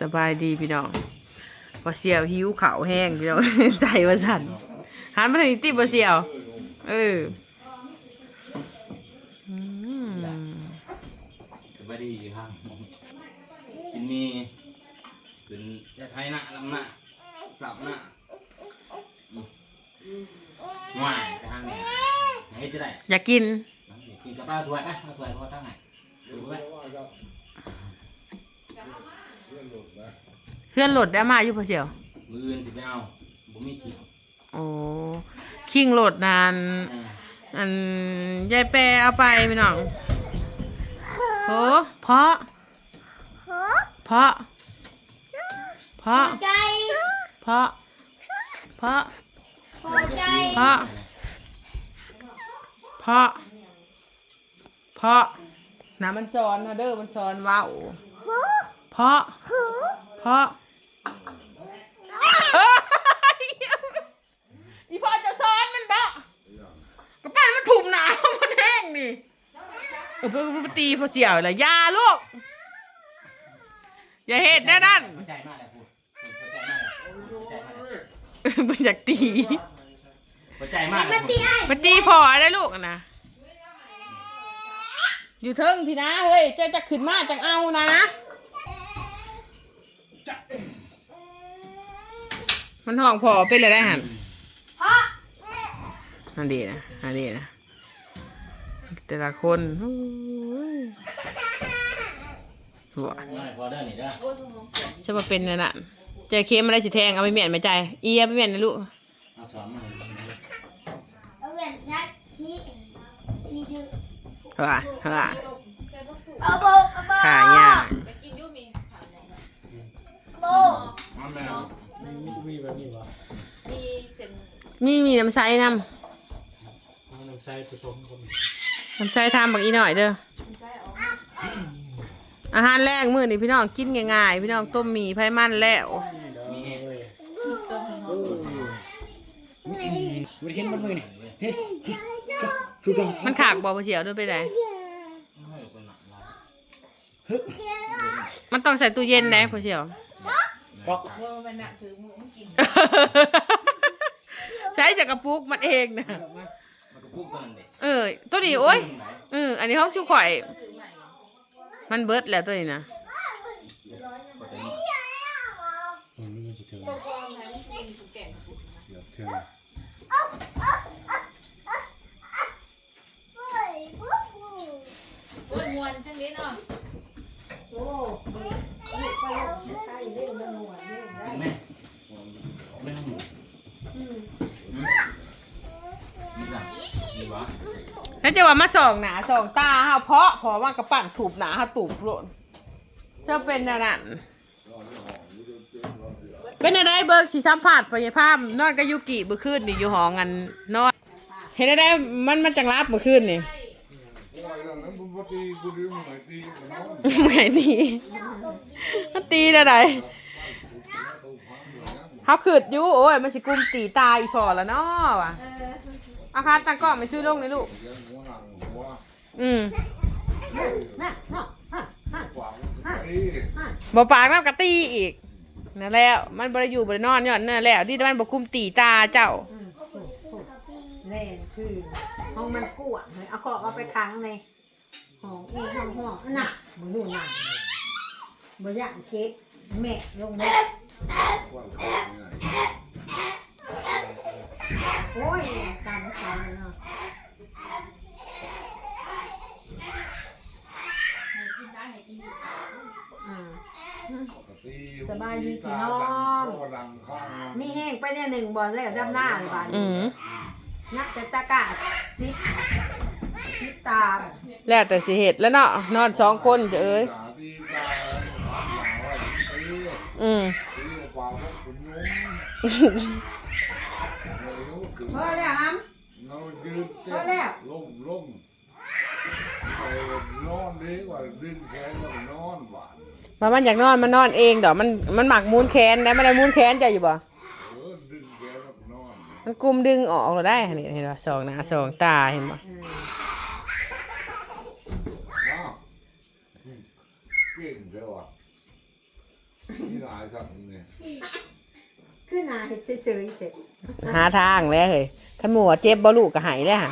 สบายดีพี่น้องบ่เสียวหิวข้าวแห้งพี่น้องใจว่าสั่นหันมาถึงติบ่เสียว เอออืมสบายดีครับกินมีเป็นยาไทยหน้าลำหน้าสับหน้าอืมว่ายไปทางนี้ให้จะได้อยากกิน กินกับป้าถ้วยไหมป้าถ้วยพอทั้งไห นดูไหมเพื่อนโหลดได้มาอยู่พอเสียวมืออื่นสิไปเอาผมมีขีดโอ้คิงโหลดนาน อ่าอันยายแปรเอาไปพี่น้องโหเพราะเพราะเพราะใจเพราะเพราะพอใจเพราะเพราะเพราะ นะมันสอนนะเด้อมันสอนเว้าเพราะเพราะเฮ้ยอีพ่อจะสอนมันเด้อกระปั้นมันถุ่มหนาวมันแห้งนี่เออเพิ่งไปตีพอเสียวเลยอยาลูกอย่าเห็ดนะนั่นเข้าใจมากเลยพูดเข้าใจมากเลยเข้าใจมากเลยมันอยากตีเข้าใจมากเลมัยนพูตีดไอ้มันตีพอได้ลูกอะนะ อยู่เทิงพี่นะเฮ้ยเจ้าจะขึ้นมาจังเอานะ มันห้องพอเป็นเลยได้หันเพราะอันดีนะอันดีนะแต่ละคนหัวไม่พอเด้อนี่เด้อจะมาเป็นนั่นน่ะเจอเค็มอะไรสิแทงเอาไปเมียนไหมใจเอียไปเมียนนะลูกเอาสอนมาแหวนชักชี้ชี้ดู เฮ้ยเฮ้ยเอาโบเอาโบขายากโบเอาแม่มีแบบนี้วะมีมีน้ำใสน้เอาน้ำใช้ผสมคนำน้ำใสทำบักอีหน่อยเด้ออาหารแรกมื้อนี่พี่น้องกินง่ายๆพี่น้องต้มหมี่ไผ่มันแล้วมีเงี้ยเลยมันเห็นมันมือนี่เฮ้ ยทุกคนมันขากบ่พอเสียวเด้วยไปไหนให้คนหนักเรามันต้องใส่ตู้เย็นนะพอเสียวก๊อกใช้จากกระปุกมันเองนะมันก็พูดตัวนั้นเด็กเออ ตัวนี้โอ้ยเอออันนี้ห้องชุกข่อย มันเบิดแล้วตัวนี้นะก็ มีอืมนี่จะเถื่อนเดี๋ยวเถื่อนโอ้ยมวนจังนี้เนาะถึงแม่แม่หมูนี่จ้ะนี่วะแล้วจะว่ามาส่องหนาส่องตาเฮาเพาะเพอว่ากระปั่นถูบหนาเฮาตูบโลนจะเป็นอันนั้นเป็นอะไรเบิกสิสัมผัสพยาภาพนอนกับยุกิเมื่อคืนนี่อยู่หองันนอนเห็นอะไรมันมันจังรับเมื่อคืนนี่ ไม่ตีมันตีได้ไหนเขาขืดอยู่โอ้ยมันสิกุมตีตาอีพอแล้วเนาะว่ะอาคารตั้งกล้องไม่ช่วยลงเลยลูก อืมบ่ปากน้ำกะตีอีกนั่นแล้วมันบ่ได้อยู่บ่ได้นอนย้อนนั่นแล้วที่มันบ่กุมตีตาเจ้าแน่คือห้องมันกวางเลยเอากอกเอาไปค้างใน หองอีห้องห้องอันน่ะมึงดูน่ะบ่อยากเค้กแม่ลงแมาโอ้ยตามตามเนาะอ่าสบายดีพี่น้องมีแห้งไปเนี่ยหนึ่งบอลแล้วดำหน้าเลยบานอืมนักแต่ตะกร้าซิปซิป ตามแล้วแต่สิเหตุแล้วเนาะนอนสองคนเจ้าเอ้ยอืมพอแล้วฮัมเรายืนเต้นล่มล่มไปนอนดีกว่าดึงแขนก็นอนหวานว่ามันอยากนอนมันนอนเองดอกมันมันหมักมูนแขนได้มันได้มูนแขนใจอยู่บ่เออดึงแขนก็นอนมันกุมดึงออกเราได้นี่เห็นป่ะสองหน้าสองตาเห็นป่ะ ว้าว เดี๋ยวอะนี่หลายสัตว์นี่ขึ้นหนาเห็ดเฉยๆเสร็จหาทางแล้วเฮ้ยขันหมูว่าเจ็บบ่ลูกก็หายแล้วฮะ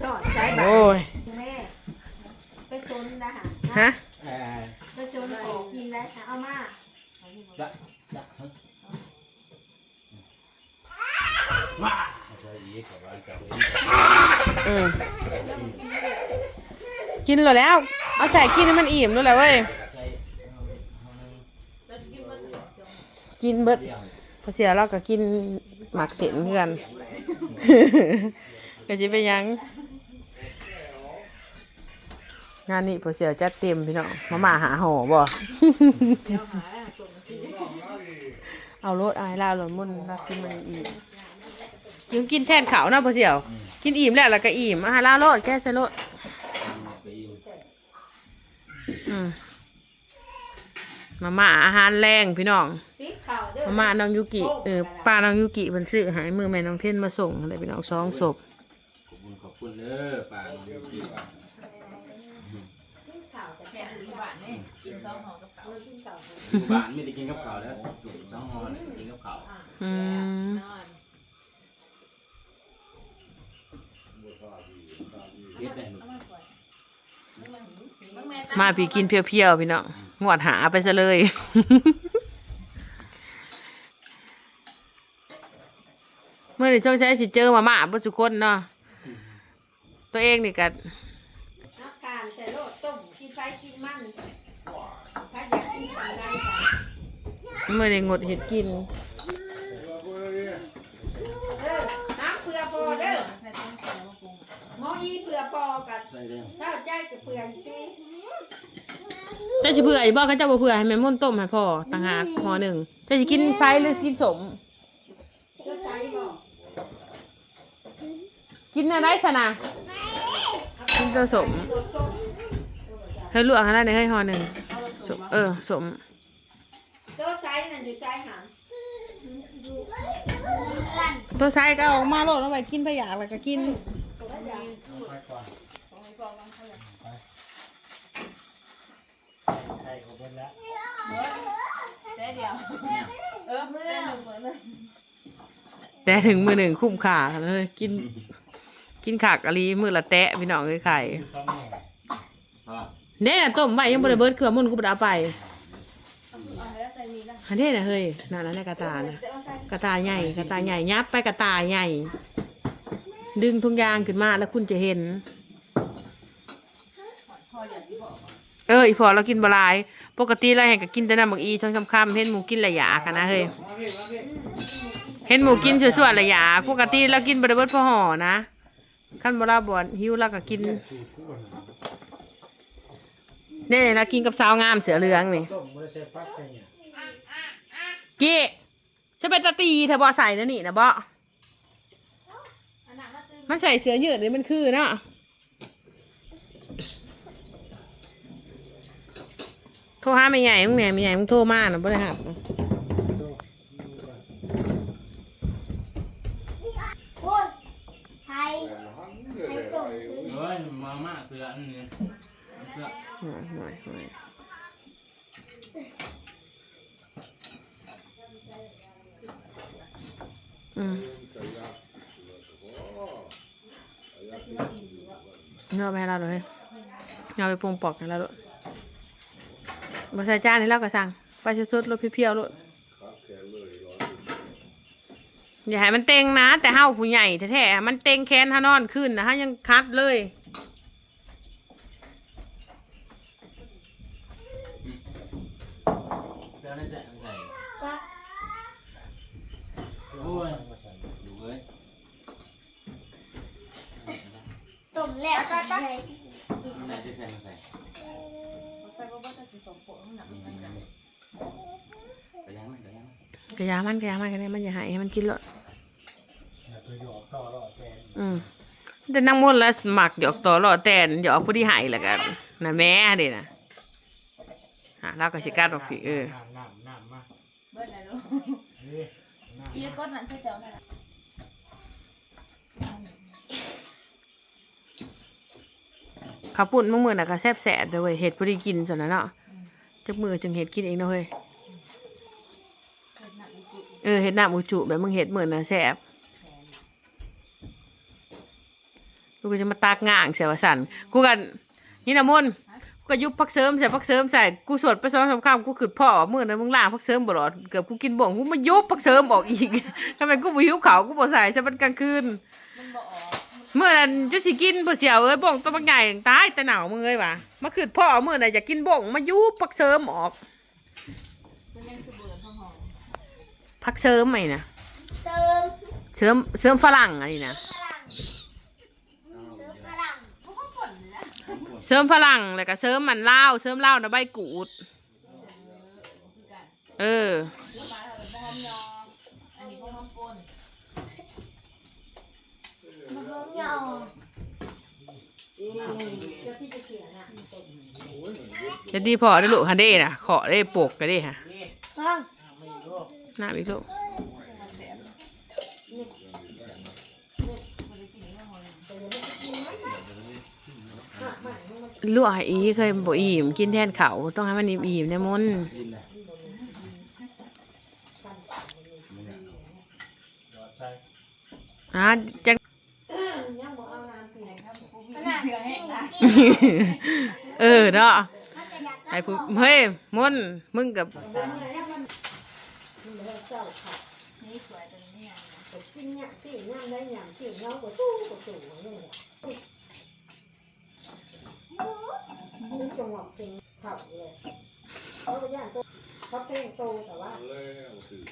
ชอดใช้ใบโอ้ย แม่ไปชนนะฮะ ฮะ เออ ไปชนออกกินได้ค่ะเอามา จะจะฮะ ว้า ใช่อีกกับร้านเก่า อืม กินแล้วแล้ว เอาใส่กินให้มันอิ่มด้วยแหละเว้ย กินเบิดเดียวพอเสียเราก็กินหมักเส้นเพื่อน ก็จะไปยัง งานนี้พอเสียจัดเต็มพี่น้องมาม่าหาห่อบ่ เอารถอายลาหล่นมุ่นรักกินมันอิ่มยังกินแทนเขาวเนาะพอเสียว กินอิ่มแล้วแล้วก็อิ่มอาหารลาโลดแก้ใส่โลด มมาม่าอาหารแรงพี่น้องติ๊กข่าวเด้อมาม่าน้องยุกิเออป้าน้องยุกิมันซื้อใหายมือแม่น้องเทนมาส่งอะไรพี่น้องสองศพขอบคุณขอบคุณเด้อป้าน้องยูกิแม่อยู่บ้านนี่กินต้องห่อกับเขาอยู่บ้านไม่ได้กินกับข้าวแล้วจุ่มสองหอนี่กินกับข้าวอืม มาพี่กินเพียวๆพี่น้องงวดหาไปซะเลย เมื่อนี้ช่วงใช้สิเจอมาม่าบ่ทุคนเนาะตัวเองนี่กันักการใส่โลดต้มกินไฟกินมันถ้าอยากกินอะไรเมื่อนี้งดเห็ดกิน เด้อน้ำเปลือปอเด้อหมออีเปลือปอกับ ใส่ได้ข้าวใจกับเปลือยซีเจ้าสิเผื่ออีบ่เขาเจ้าบ่เผื่อให้แม่ม่วนต้มให้พ่อต่างหากห่อหนึ่งเจ้าสิกินไฟหรือกินสม ก็ใส่บอกกินอะไรสนะกินตัวสมตัวส้มเฮ้ยลวกให้ได้เลยเฮ้ยห่อหนึ่งสมเออสมตัวไซส์นั่นอยู่ไซส์หางตัวไซก็เอาออกมาโลดเอาไว้กินพะยากแล้วก็กินไปก่อน ใช่ของเพิ่นแล้วแต่เดียว เออแต่หนึ่งเหมือนเลยแต่ถึงมือหนึ่งคุ้มค่าเลยกิน กินขากะลีมือละแตะพี่น้องเลยไข่คือสองหน่ยเนี่ยน่ะต้มไว้ยังบริเบิดเครื่องมุ่นกูบ่ได้เอาไปเอาแล้วใส่มีละอันนี้น่ะเฮ้ยนั่นน่ะในกระตาน่ะกระตาใหญ่กระตาใหญ่ยับไปกระตาใหญ่ ดึงทุกอย่างขึ้นมาแล้วคุณจะเห็น เอออีพอเรากินบลาย ปกติเราเห็นก็กินแต่น้ำบักอีช่องคำๆเห็นหมูกินระยะกันนะเฮ้ยเห็นหมูกินส่วนๆระยะปกติเรากินบริเบิดพอห่อนะขั้นบราบวนหิวเราก็กินนี่เรากินกับสาวงามเสือเหลืองนี่กี้จะเป็นตาตีเธอบ่ใส่นะนี่นะบ่อันนั้นมาตื้อมันใส่เสื้อยืดนี่มันคือเนาะ โทรหาไม่ใหญ่มึงเนี่ยไม่ใหญ่มึงโทรมานะบ่ได้หับโอ้ยไทยเฮ้ยมาม่าเสืออันนี้เสือหน่อยหน่อยหน่อยอืมเอาไปให้เราเลยเอาไปปรุงปอกให้เราเลย มาใส่จานให้เราก็สั่งไปชุดๆรถเพียวๆรถอย่าให้มันเต็งนะ แต่เฮาผู้ใหญ่แท้ๆมันเต็งแค้นฮานอนขึ้นนะฮะยังคัดเลยเดี๋ยวนั่นใส่ใส่โอ้ยดูเว้ยต้มแล้วก็ใส่ กระยางมันกระยามันกระยามันกรมันอย่าหายให้มันกินเลยอืมแต่นั่งมดแล้วหมักหยอกต่อรอแตนหยอกผู้ที่หายแล้วกันน่ะแม่เด่นะอะเราก็สิกัดออกผีเออเบิ้ออก้อนเขาปุ่นเมื่อเมื่อน่ะก็แซบแสบเลยเห็ดพอดีกินส่วนนั้นเนาะ จักมือจึงเฮ็ดกินเองเนาะเฮ้ยเออเฮ็ดหน้ำอุจุแบบมึงเฮ็ดเหมือน่ะแซ่บกูกจะมาตากง่างเสียวสันกูกัน นี่นะมุนกูก็ยุบพักเสริมใส่พักเสริมใส่กูสวดไปสองสามคำกูขึ้นพ่อเมื้อนั้นมึงล่างพักเสริมบ่หรอดเกือบกูกินบ่งกูมายุบพักเสริมออกอีกทำไมกูบ่หิวข้ากูบ่ใส่จะมันกลางคืน เมื่อนั้นจะสิกินบ่เสียวเอ้ยบ่งตัวบางใหญ่ตายแต่หนาวมึงเอ้ยว่ะมาขึ้นพ่อมื้อน่ะอยากกินบ่งมายุบพักเสริมออกมันยังคือเบื่อท้องหอมพักเสริมไหมนะเติมเสริมเสริมฝรั่งอันนี้นะฝรั่งเติมฝรั่งพวกเขาป่นเลยนะเสริมฝรั่งแล้วก็เสริมมันลาวเสริมลาวนะใบกูดคือกันเออ ลูกมาเถอะพวกหอมยอมอันนี้พวกหอมป่น มะม่วงยอจะพี่จะเขียนอะจะดีพอได้อลูกฮันเด้น่ะ ขอได้ปกก็ได้ฮะฟังน้าอีกลูกลวกให้อีเคยบ่อิ่มกินแทนเขาวต้องให้มันอิ่มๆแน่มนกินอะจังบอกเอาน้ำเสีย ขนาด เพื่อให้ กิน นะ กิน เออเนาะไอ้ผู้เฮ้ยมนมึงกับเจ้าเนี่ยกินเนี่ยสิย่ำได้ย่ำสิเงาก็ตู้ก็ตู้นี่แหละนี่จังหวะเพลงเข่าย่านโตเขาเพลงโตแต่ว่า